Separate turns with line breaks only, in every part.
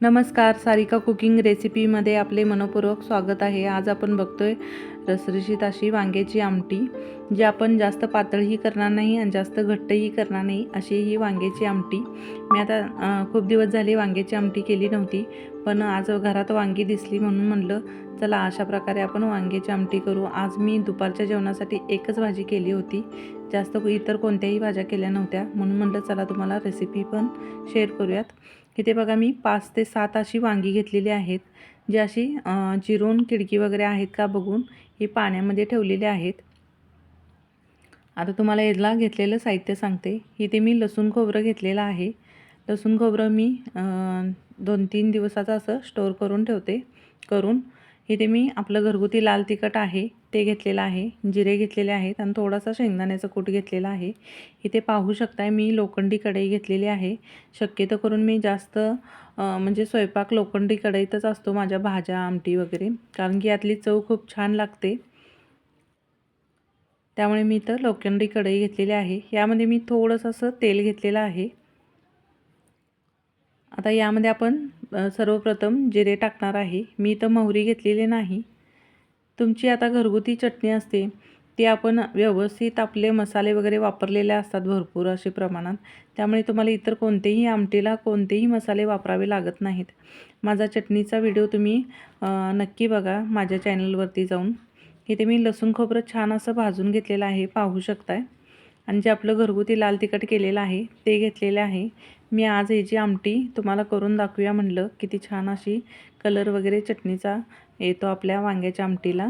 नमस्कार सारिका कुकिंग रेसिपीमध्ये आपले मनपूर्वक स्वागत आहे. आज आपण बघतोय रसरशीत अशी वांग्याची आमटी जी आपण जास्त पातळही करणार नाही आणि जास्त घट्टही करणार नाही अशी ही वांग्याची आमटी. मी आता खूप दिवस झाले वांग्याची आमटी केली नव्हती पण आज घरात वांगी दिसली म्हणून म्हणलं चला अशा प्रकारे आपण वांग्याची आमटी करू. आज मी दुपारच्या जेवणासाठी एकच भाजी केली होती जास्त इतर कोणत्याही भाज्या केल्या नव्हत्या म्हणून म्हणलं चला तुम्हाला रेसिपी पण शेअर करूयात. इथे बघा मी पाच ते सात अशी वांगी घेतलेली आहेत जी अशी चिरून खिडकी वगैरे आहेत का बघून ही पाण्यामध्ये ठेवलेली आहेत. आता तुम्हाला याला घेतलेलं साहित्य सांगते. इथे मी लसूण खोबरं घेतलेलं आहे. लसूण खोबरं मी दोन तीन दिवसाचं असं स्टोअर करून ठेवते करून. इथे मी आपलं घरगुती लाल तिखट आहे. ते घेतलेलं आहे जिरे घेतलेले आहेत आणि थोडासा शेंगदाण्याचा कूट घेतलेला आहे. इथे पाहू शकताय मी लोखंडी कढई घेतलेली आहे. शक्यतो करून मी जास्त म्हणजे स्वयंपाक लोखंडी कढईतच असतो माझ्या भाज्या आमटी वगैरे. कारण की यातली चव खूप छान लागते. त्यामुळे मी तर लोखंडी कढई घेतलेली आहे. यामध्ये मी थोडंसं असं तेल घेतलेलं आहे. आता यामध्ये आपण सर्वप्रथम जिरे टाकणार आहे. मी तर मोहरी घेतलेली नाही. तुमची आता घरगुती चटणी असते ती आपण व्यवस्थित आपले मसाले वगैरे वापरलेले असतात भरपूर असे प्रमाणात. त्यामुळे तुम्हाला इतर कोणतेही आमटीला कोणतेही मसाले वापरावे लागत नाहीत. माझा चटणीचा व्हिडिओ तुम्ही नक्की बघा माझ्या चॅनलवरती जाऊन. इथे मी लसूण खोबरं छान असं भाजून घेतलेलं आहे पाहू शकताय. आणि जे आपलं घरगुती लाल तिखट केलेलं आहे ते घेतलेले आहे. मी आज ही जी आमटी तुम्हाला करून दाखवूया म्हणलं किती छान अशी कलर वगैरे चटणीचा येतो आपल्या वांग्याच्या आमटीला.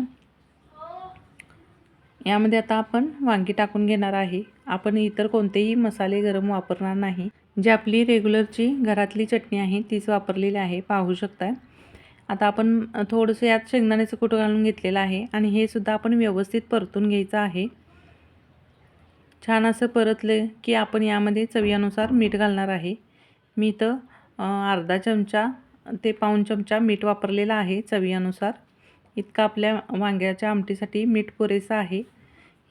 यामध्ये आता आपण वांगी टाकून घेणार आहे. आपण इतर कोणतेही मसाले गरम वापरणार नाही. जी आपली रेग्युलरची घरातली चटणी आहे तीच वापरलेली आहे. पाहू शकता आता आपण थोडंसं यात शेंगदाण्याचं कुठं घालून घेतलेलं आहे आणि हे सुद्धा आपण व्यवस्थित परतून घ्यायचं आहे. छान असं परतले की आपण यामध्ये चवीनुसार मीठ घालणार आहे. मी तर अर्धा चमचा ते पाऊण चमचा मीठ वापरलेला आहे चवीनुसार. इतकं आपल्या वांग्याच्या आमटीसाठी मीठ पुरेसं आहे.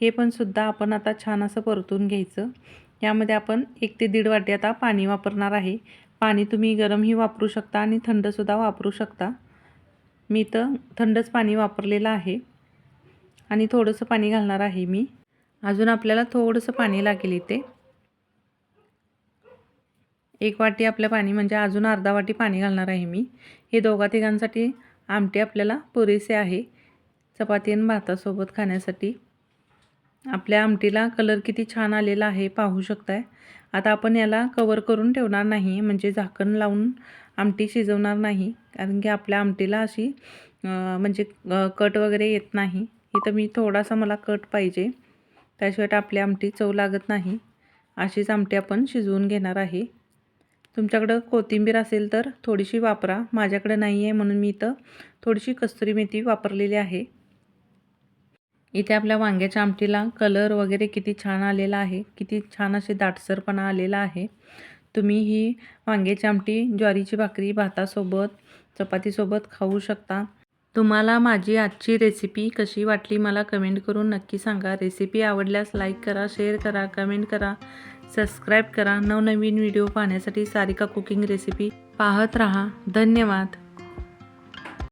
हे पण सुद्धा आपण आता छान असं परतून घ्यायचं. यामध्ये आपण एक ते दीड वाटी आता पाणी वापरणार आहे. पाणी तुम्ही गरमही वापरू शकता आणि थंडसुद्धा वापरू शकता. मी तर थंडच पाणी वापरलेलं आहे. आणि थोडंसं पाणी घालणार आहे मी. अजून आपल्याला थोडंसं पाणी लागेल इथे. एक वाटी आपलं पाणी म्हणजे अजून अर्धा वाटी पाणी घालणार आहे मी. हे दोघा तिघांसाठी आमटी आपल्याला पुरेसे आहे. चपाती आणि भातासोबत खाण्यासाठी. आपल्या आमटीला कलर किती छान आलेला आहे पाहू शकताय. आता आपण याला कवर करून ठेवणार नाही म्हणजे झाकण लावून आमटी शिजवणार नाही. कारण की आपल्या आमटीला अशी म्हणजे कट वगैरे येत नाही. इथं मी थोडासा मला कट पाहिजे. त्याशिवाय आपली आमटी चव लागत नाही. अशीच आमटी आपण शिजवून घेणार आहे. तुमच्याकडं कोथिंबीर असेल तर थोडीशी वापरा. माझ्याकडे नाही आहे म्हणून मी इथं थोडीशी कस्तुरी मेथी वापरलेली आहे. इथे आपल्या वांग्याच्या आमटीला कलर वगैरे किती छान आलेला आहे. किती छान असे दाटसरपणा आलेला आहे. तुम्ही ही वांग्याची आमटी ज्वारीची भाकरी भातासोबत चपातीसोबत खाऊ शकता. तुम्हाला माझी आजची रेसिपी कशी वाटली मला कमेंट करून नक्की सांगा. रेसिपी आवडल्यास लाईक करा शेअर करा कमेंट करा. सबस्क्राईब करा. नवनवीन व्हिडिओ पाहण्यासाठी सारिका कुकिंग रेसिपी पाहत रहा. धन्यवाद.